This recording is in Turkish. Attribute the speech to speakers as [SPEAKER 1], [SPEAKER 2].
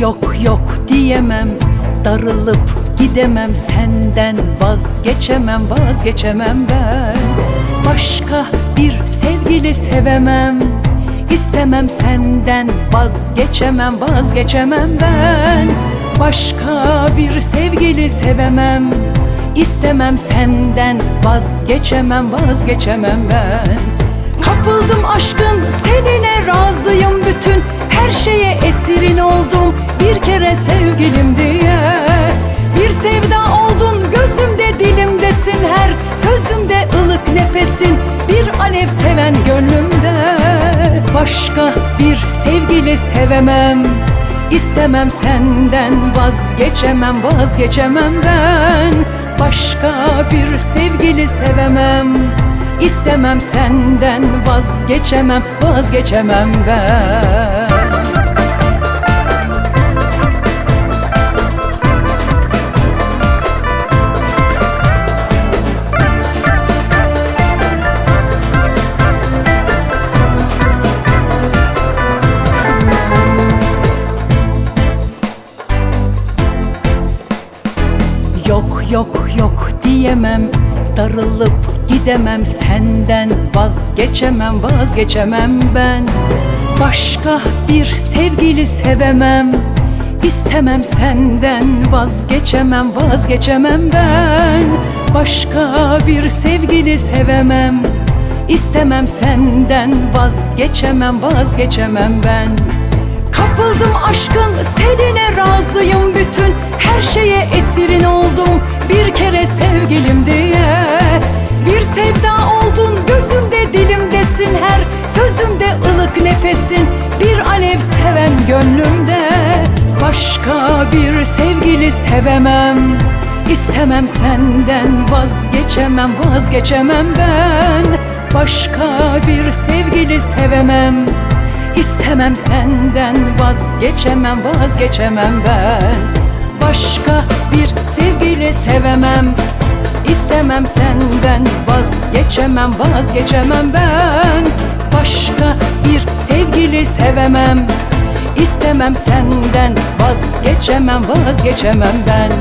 [SPEAKER 1] Yok yok diyemem. Darılıp gidemem senden Vazgeçemem vazgeçemem ben. Başka bir sevgili sevemem. İstemem senden vazgeçemem vazgeçemem ben. Başka bir sevgili sevemem. İstemem senden vazgeçemem vazgeçemem ben. Kapıldım aşkın seninle sevgilim diye. Bir sevda oldun gözümde dilimdesin. Her Sözümde ılık nefesin. Bir alev seven gönlümde. Başka bir sevgili sevemem. İstemem senden vazgeçemem vazgeçemem ben. Başka bir sevgili sevemem. İstemem senden vazgeçemem vazgeçemem ben Yok yok yok diyemem. Darılıp gidemem senden. Vazgeçemem vazgeçemem ben. Başka bir sevgili sevemem. İstemem senden. Vazgeçemem vazgeçemem ben. Başka bir sevgili sevemem. İstemem senden. Vazgeçemem vazgeçemem ben. Kapıldım aşkın seninle razıyım bütün. Her şeye esirin kere sevgilim diye. Bir sevda oldun gözümde dilimdesin her Sözümde ılık nefesin. Bir alev seven gönlümde Başka bir sevgili sevemem. İstemem senden vazgeçemem vazgeçemem ben. Başka bir sevgili sevemem. İstemem senden vazgeçemem vazgeçemem ben. Başka bir sevgili sevemem İstemem senden vazgeçemem vazgeçemem ben. Başka bir sevgili sevemem. İstemem senden vazgeçemem vazgeçemem ben